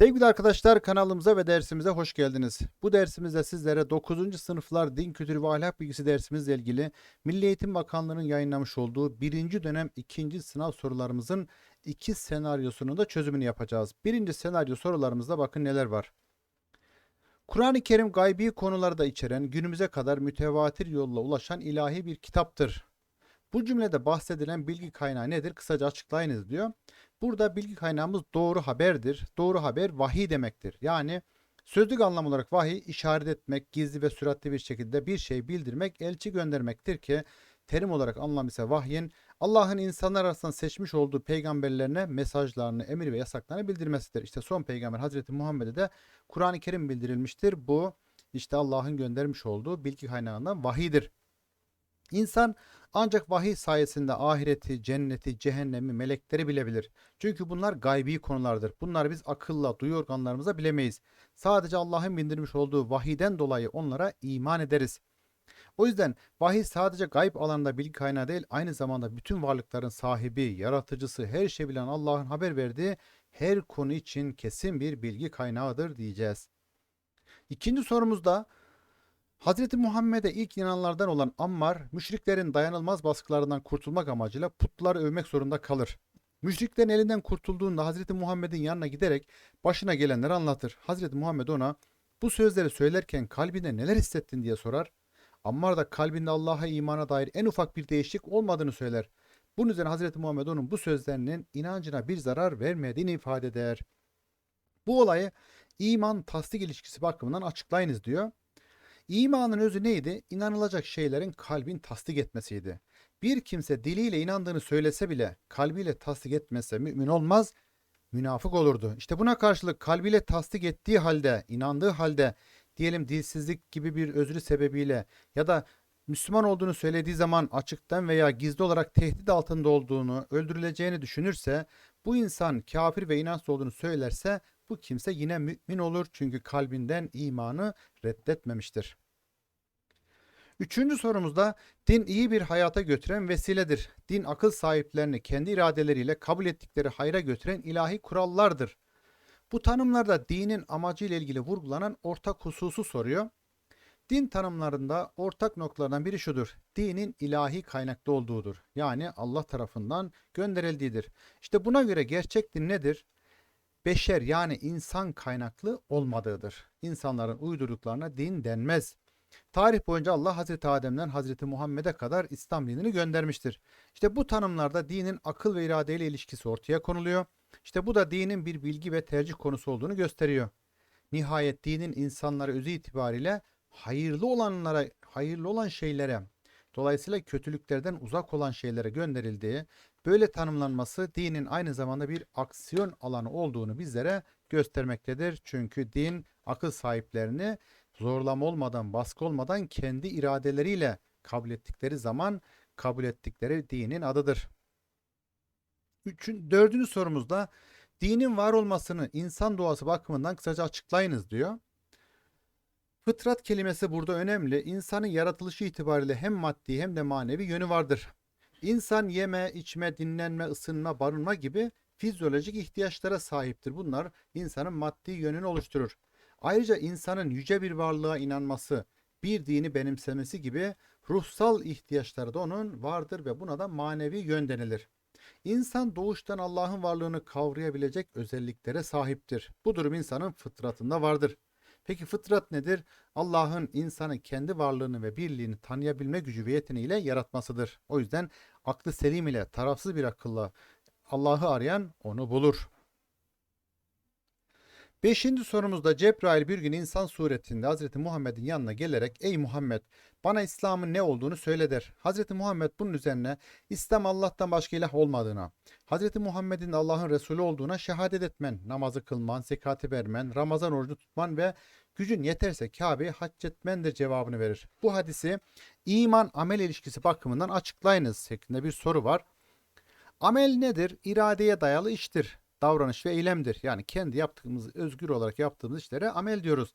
Sevgili arkadaşlar kanalımıza ve dersimize hoş geldiniz. Bu dersimizde sizlere 9. sınıflar din kültürü ve ahlak bilgisi dersimizle ilgili Milli Eğitim Bakanlığı'nın yayınlamış olduğu 1. dönem 2. sınav sorularımızın iki senaryosunun da çözümünü yapacağız. Birinci senaryo sorularımızda bakın neler var. Kur'an-ı Kerim gaybi konuları da içeren günümüze kadar mütevatir yolla ulaşan ilahi bir kitaptır. Bu cümlede bahsedilen bilgi kaynağı nedir? Kısaca açıklayınız diyor. Burada bilgi kaynağımız doğru haberdir. Doğru haber vahiy demektir. Yani sözlük anlam olarak vahiy işaret etmek, gizli ve süratli bir şekilde bir şey bildirmek, elçi göndermektir ki terim olarak anlam ise vahyin Allah'ın insanlar arasından seçmiş olduğu peygamberlerine mesajlarını, emir ve yasaklarını bildirmesidir. İşte son peygamber Hazreti Muhammed'e de Kur'an-ı Kerim bildirilmiştir. Bu işte Allah'ın göndermiş olduğu bilgi kaynağından vahiydir. İnsan ancak vahiy sayesinde ahireti, cenneti, cehennemi, melekleri bilebilir. Çünkü bunlar gaybi konulardır. Bunları biz akılla, duyu organlarımıza bilemeyiz. Sadece Allah'ın bindirmiş olduğu vahiden dolayı onlara iman ederiz. O yüzden vahiy sadece gayb alanında bilgi kaynağı değil, aynı zamanda bütün varlıkların sahibi, yaratıcısı, her şey bilen Allah'ın haber verdiği her konu için kesin bir bilgi kaynağıdır diyeceğiz. İkinci sorumuzda Hazreti Muhammed'e ilk inananlardan olan Ammar, müşriklerin dayanılmaz baskılarından kurtulmak amacıyla putları övmek zorunda kalır. Müşriklerin elinden kurtulduğunda Hazreti Muhammed'in yanına giderek başına gelenleri anlatır. Hazreti Muhammed ona bu sözleri söylerken kalbinde neler hissettin diye sorar. Ammar da kalbinde Allah'a imana dair en ufak bir değişiklik olmadığını söyler. Bunun üzerine Hazreti Muhammed onun bu sözlerinin inancına bir zarar vermediğini ifade eder. Bu olayı iman tasdik ilişkisi bakımından açıklayınız diyor. İmanın özü neydi? İnanılacak şeylerin kalbin tasdik etmesiydi. Bir kimse diliyle inandığını söylese bile kalbiyle tasdik etmese mümin olmaz, münafık olurdu. İşte buna karşılık kalbiyle tasdik ettiği halde, inandığı halde diyelim dilsizlik gibi bir özrü sebebiyle ya da Müslüman olduğunu söylediği zaman açıktan veya gizli olarak tehdit altında olduğunu, öldürüleceğini düşünürse, bu insan kafir ve inançsız olduğunu söylerse bu kimse yine mümin olur çünkü kalbinden imanı reddetmemiştir. Üçüncü sorumuzda din iyi bir hayata götüren vesiledir. Din akıl sahiplerini kendi iradeleriyle kabul ettikleri hayra götüren ilahi kurallardır. Bu tanımlarda dinin amacı ile ilgili vurgulanan ortak hususu soruyor. Din tanımlarında ortak noktalardan biri şudur. Dinin ilahi kaynaklı olduğudur. Yani Allah tarafından gönderildiğidir. İşte buna göre gerçek din nedir? Beşer yani insan kaynaklı olmadığıdır. İnsanların uydurduklarına din denmez. Tarih boyunca Allah Hazreti Adem'den Hazreti Muhammed'e kadar İslam dinini göndermiştir. İşte bu tanımlarda dinin akıl ve irade ile ilişkisi ortaya konuluyor. İşte bu da dinin bir bilgi ve tercih konusu olduğunu gösteriyor. Nihayet dinin insanlara özü itibariyle hayırlı olanlara, hayırlı olan şeylere, dolayısıyla kötülüklerden uzak olan şeylere gönderildiği, böyle tanımlanması dinin aynı zamanda bir aksiyon alanı olduğunu bizlere göstermektedir. Çünkü din akıl sahiplerini zorlama olmadan, baskı olmadan kendi iradeleriyle kabul ettikleri zaman kabul ettikleri dinin adıdır. Üçün, dördüncü sorumuzda dinin var olmasını insan doğası bakımından kısaca açıklayınız diyor. Fıtrat kelimesi burada önemli. İnsanın yaratılışı itibariyle hem maddi hem de manevi yönü vardır. İnsan yeme, içme, dinlenme, ısınma, barınma gibi fizyolojik ihtiyaçlara sahiptir. Bunlar insanın maddi yönünü oluşturur. Ayrıca insanın yüce bir varlığa inanması, bir dini benimsemesi gibi ruhsal ihtiyaçları da onun vardır ve buna da manevi yön denilir. İnsan doğuştan Allah'ın varlığını kavrayabilecek özelliklere sahiptir. Bu durum insanın fıtratında vardır. Peki fıtrat nedir? Allah'ın insanı kendi varlığını ve birliğini tanıyabilme gücü ve yeteneğiyle yaratmasıdır. O yüzden aklı selim ile tarafsız bir akılla Allah'ı arayan onu bulur. Beşinci sorumuzda Cebrail bir gün insan suretinde Hazreti Muhammed'in yanına gelerek Ey Muhammed bana İslam'ın ne olduğunu söyle der. Hazreti Muhammed bunun üzerine İslam Allah'tan başka ilah olmadığına, Hazreti Muhammed'in Allah'ın Resulü olduğuna şehadet etmen, namazı kılman, zekati vermen, Ramazan orucu tutman ve gücün yeterse Kabe'yi hac etmendir cevabını verir. Bu hadisi iman amel ilişkisi bakımından açıklayınız şeklinde bir soru var. Amel nedir? İradeye dayalı iştir davranış ve eylemdir. Yani kendi yaptığımız, özgür olarak yaptığımız işlere amel diyoruz.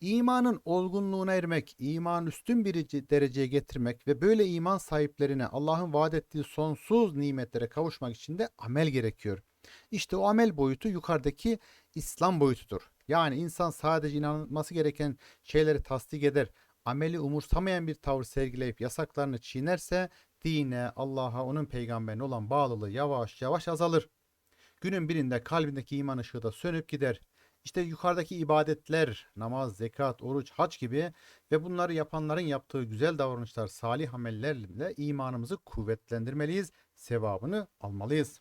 İmanın olgunluğuna ermek, iman üstün bir dereceye getirmek ve böyle iman sahiplerine Allah'ın vaat ettiği sonsuz nimetlere kavuşmak için de amel gerekiyor. İşte o amel boyutu yukarıdaki İslam boyutudur. Yani insan sadece inanılması gereken şeyleri tasdik eder, ameli umursamayan bir tavır sergileyip yasaklarını çiğnerse dine, Allah'a, onun peygamberine olan bağlılığı yavaş yavaş azalır. Günün birinde kalbindeki iman ışığı da sönüp gider. İşte yukarıdaki ibadetler, namaz, zekat, oruç, hac gibi ve bunları yapanların yaptığı güzel davranışlar, salih amellerle imanımızı kuvvetlendirmeliyiz, sevabını almalıyız.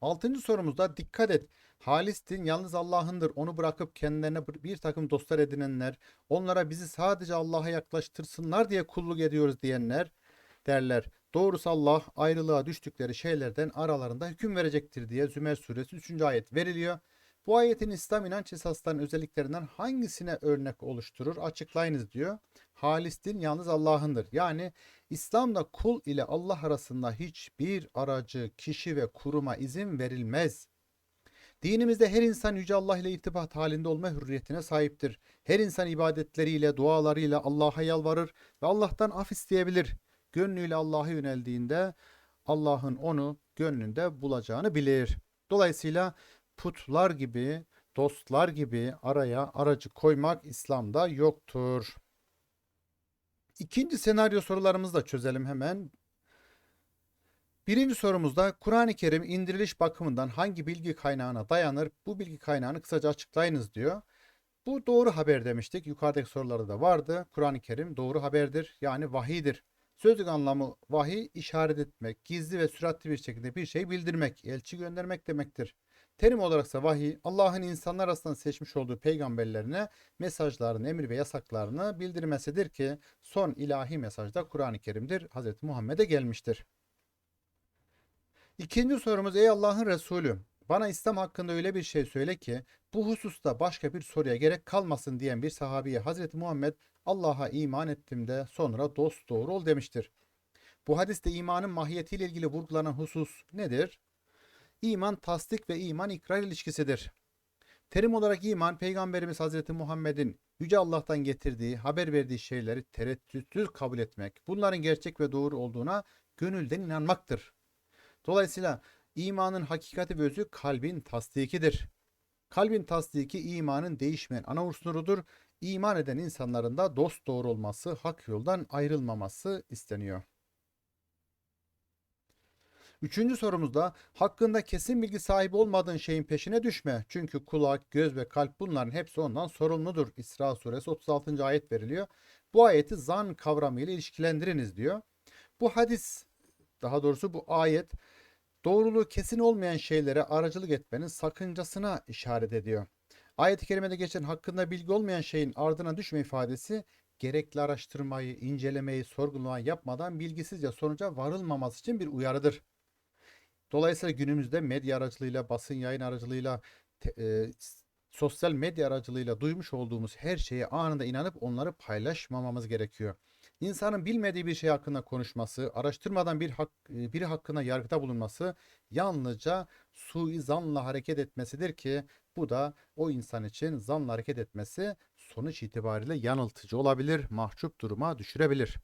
Altıncı sorumuzda dikkat et. Halis din yalnız Allah'ındır. Onu bırakıp kendilerine bir takım dostlar edinenler, onlara bizi sadece Allah'a yaklaştırsınlar diye kulluk ediyoruz diyenler derler. Doğrusu Allah ayrılığa düştükleri şeylerden aralarında hüküm verecektir diye Zümer suresi 3. ayet veriliyor. Bu ayetin İslam inanç esaslarının özelliklerinden hangisine örnek oluşturur? Açıklayınız diyor. Halis din yalnız Allah'ındır. Yani İslam'da kul ile Allah arasında hiçbir aracı, kişi ve kuruma izin verilmez. Dinimizde her insan Yüce Allah ile irtibat halinde olma hürriyetine sahiptir. Her insan ibadetleriyle, dualarıyla Allah'a yalvarır ve Allah'tan af isteyebilir. Gönlüyle Allah'a yöneldiğinde Allah'ın onu gönlünde bulacağını bilir. Dolayısıyla putlar gibi, dostlar gibi araya aracı koymak İslam'da yoktur. İkinci senaryo sorularımızı da çözelim hemen. Birinci sorumuzda Kur'an-ı Kerim indiriliş bakımından hangi bilgi kaynağına dayanır? Bu bilgi kaynağını kısaca açıklayınız diyor. Bu doğru haber demiştik. Yukarıdaki sorularda da vardı. Kur'an-ı Kerim doğru haberdir. Yani vahidir. Sözlük anlamı vahiy işaret etmek, gizli ve süratli bir şekilde bir şey bildirmek, elçi göndermek demektir. Terim olaraksa vahiy Allah'ın insanlar arasından seçmiş olduğu peygamberlerine mesajlarını, emir ve yasaklarını bildirmesidir ki son ilahi mesaj da Kur'an-ı Kerim'dir. Hz. Muhammed'e gelmiştir. İkinci sorumuz ey Allah'ın Resulü bana İslam hakkında öyle bir şey söyle ki bu hususta başka bir soruya gerek kalmasın diyen bir sahabiye Hazreti Muhammed Allah'a iman ettim de sonra dost doğru ol demiştir. Bu hadiste imanın mahiyetiyle ilgili vurgulanan husus nedir? İman tasdik ve iman ikrar ilişkisidir. Terim olarak iman Peygamberimiz Hazreti Muhammed'in Yüce Allah'tan getirdiği, haber verdiği şeyleri tereddütsüz kabul etmek, bunların gerçek ve doğru olduğuna gönülden inanmaktır. Dolayısıyla imanın hakikati ve özü kalbin tasdikidir. Kalbin tasdiki imanın değişmeyen ana unsurudur. İman eden insanların da dost doğru olması, hak yoldan ayrılmaması isteniyor. Üçüncü sorumuzda hakkında kesin bilgi sahibi olmadığın şeyin peşine düşme. Çünkü kulak, göz ve kalp bunların hepsi ondan sorumludur. İsra suresi 36. ayet veriliyor. Bu ayeti zan kavramıyla ilişkilendiriniz diyor. Bu hadis daha doğrusu bu ayet doğruluğu kesin olmayan şeylere aracılık etmenin sakıncasına işaret ediyor. Ayet-i kerimede geçen hakkında bilgi olmayan şeyin ardına düşme ifadesi gerekli araştırmayı, incelemeyi, sorgulamayı yapmadan bilgisizce sonuca varılmaması için bir uyarıdır. Dolayısıyla günümüzde medya aracılığıyla, basın yayın aracılığıyla, te, e, sosyal medya aracılığıyla duymuş olduğumuz her şeye anında inanıp onları paylaşmamamız gerekiyor. İnsanın bilmediği bir şey hakkında konuşması, araştırmadan bir hak, e, biri hakkında yargıda bulunması yalnızca suizanla hareket etmesidir ki bu da o insan için zanla hareket etmesi sonuç itibariyle yanıltıcı olabilir, mahcup duruma düşürebilir.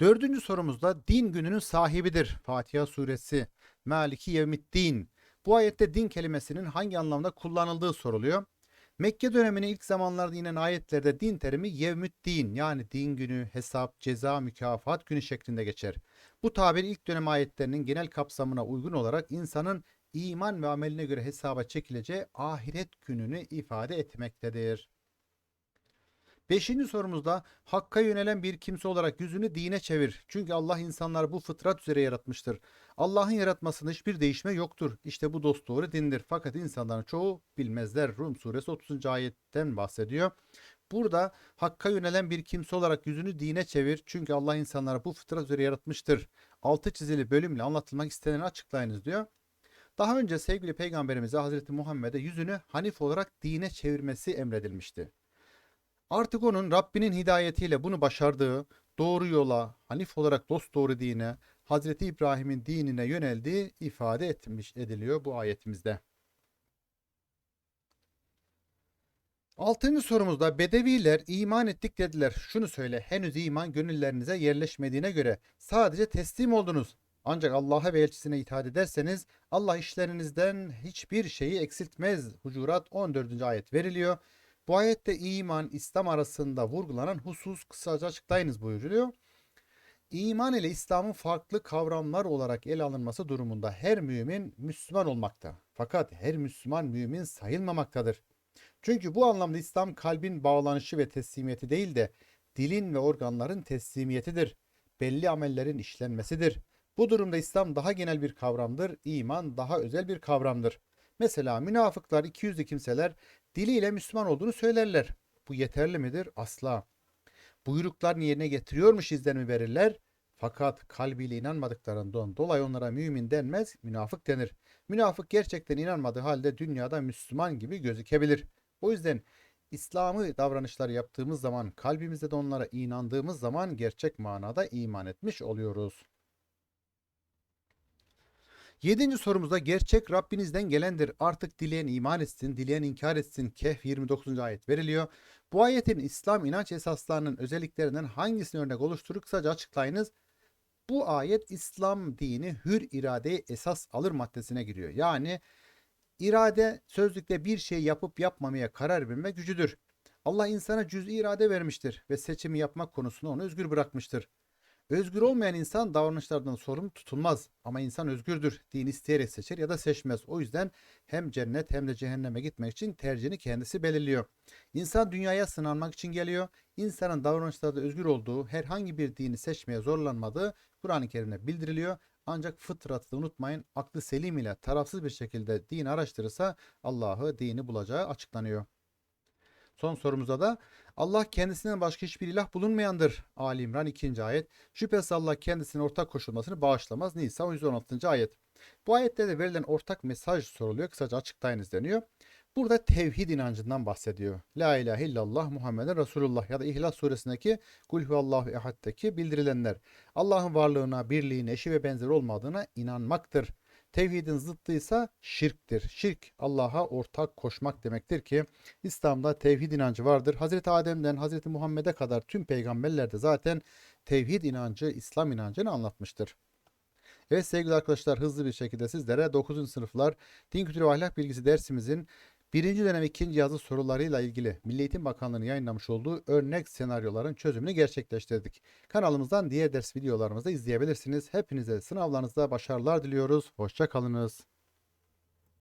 Dördüncü sorumuzda din gününün sahibidir. Fatiha suresi Maliki Yevmiddin. Bu ayette din kelimesinin hangi anlamda kullanıldığı soruluyor. Mekke döneminin ilk zamanlarda inen ayetlerde din terimi yevmüddin yani din günü, hesap, ceza, mükafat günü şeklinde geçer. Bu tabir ilk dönem ayetlerinin genel kapsamına uygun olarak insanın iman ve ameline göre hesaba çekileceği ahiret gününü ifade etmektedir. Beşinci sorumuzda Hakk'a yönelen bir kimse olarak yüzünü dine çevir. Çünkü Allah insanları bu fıtrat üzere yaratmıştır. Allah'ın yaratmasında hiçbir değişme yoktur. İşte bu dost doğru dindir. Fakat insanların çoğu bilmezler. Rum suresi 30. ayetten bahsediyor. Burada Hakk'a yönelen bir kimse olarak yüzünü dine çevir. Çünkü Allah insanları bu fıtrat üzere yaratmıştır. Altı çizili bölümle anlatılmak isteneni açıklayınız diyor. Daha önce sevgili peygamberimize Hazreti Muhammed'e yüzünü Hanif olarak dine çevirmesi emredilmişti. Artık onun Rabbinin hidayetiyle bunu başardığı, doğru yola, Hanif olarak dost doğru dine, Hazreti İbrahim'in dinine yöneldiği ifade etmiş ediliyor bu ayetimizde. Altıncı sorumuzda Bedeviler iman ettik dediler. Şunu söyle henüz iman gönüllerinize yerleşmediğine göre sadece teslim oldunuz. Ancak Allah'a ve elçisine itaat ederseniz Allah işlerinizden hiçbir şeyi eksiltmez. Hucurat 14. ayet veriliyor. Bu ayette iman, İslam arasında vurgulanan husus kısaca açıklayınız buyuruluyor. İman ile İslam'ın farklı kavramlar olarak ele alınması durumunda her mümin Müslüman olmakta. Fakat her Müslüman mümin sayılmamaktadır. Çünkü bu anlamda İslam kalbin bağlanışı ve teslimiyeti değil de dilin ve organların teslimiyetidir. Belli amellerin işlenmesidir. Bu durumda İslam daha genel bir kavramdır, iman daha özel bir kavramdır. Mesela münafıklar, ikiyüzlü kimseler diliyle Müslüman olduğunu söylerler. Bu yeterli midir? Asla. Buyruklarını yerine getiriyormuş izlenimi verirler. Fakat kalbiyle inanmadıklarından dolayı onlara mümin denmez, münafık denir. Münafık gerçekten inanmadığı halde dünyada Müslüman gibi gözükebilir. O yüzden İslam'ı davranışları yaptığımız zaman, kalbimizde de onlara inandığımız zaman gerçek manada iman etmiş oluyoruz. Yedinci sorumuzda gerçek Rabbinizden gelendir. Artık dileyen iman etsin, dileyen inkar etsin. Kehf 29. ayet veriliyor. Bu ayetin İslam inanç esaslarının özelliklerinden hangisini örnek oluşturur kısaca açıklayınız. Bu ayet İslam dini hür iradeyi esas alır maddesine giriyor. Yani irade sözlükte bir şey yapıp yapmamaya karar verme gücüdür. Allah insana cüz'i irade vermiştir ve seçimi yapmak konusunda onu özgür bırakmıştır. Özgür olmayan insan davranışlardan sorumlu tutulmaz. Ama insan özgürdür. Din isteyerek seçer ya da seçmez. O yüzden hem cennet hem de cehenneme gitmek için tercihini kendisi belirliyor. İnsan dünyaya sınanmak için geliyor. İnsanın davranışlarda özgür olduğu, herhangi bir dini seçmeye zorlanmadığı Kur'an-ı Kerim'de bildiriliyor. Ancak fıtratı unutmayın aklı selim ile tarafsız bir şekilde din araştırırsa Allah'ı dini bulacağı açıklanıyor. Son sorumuza da Allah kendisinden başka hiçbir ilah bulunmayandır. Ali İmran 2. ayet. Şüphesiz Allah kendisine ortak koşulmasını bağışlamaz. Nisa 116. ayet. Bu ayetlerde verilen ortak mesaj soruluyor. Kısaca açıklayınız deniyor. Burada tevhid inancından bahsediyor. La ilahe illallah Muhammeden Resulullah ya da İhlas suresindeki Kul huvallahu ehad'deki bildirilenler. Allah'ın varlığına, birliğine, eşi ve benzeri olmadığına inanmaktır. Tevhidin zıttıysa şirktir. Şirk Allah'a ortak koşmak demektir ki İslam'da tevhid inancı vardır. Hazreti Adem'den Hazreti Muhammed'e kadar tüm peygamberler de zaten tevhid inancı, İslam inancını anlatmıştır. Evet sevgili arkadaşlar hızlı bir şekilde sizlere 9. sınıflar din kültürü ve ahlak bilgisi dersimizin birinci dönem ikinci yazı sorularıyla ilgili Milli Eğitim Bakanlığı'nın yayınlamış olduğu örnek senaryoların çözümünü gerçekleştirdik. Kanalımızdan diğer ders videolarımızı izleyebilirsiniz. Hepinize sınavlarınızda başarılar diliyoruz. Hoşçakalınız.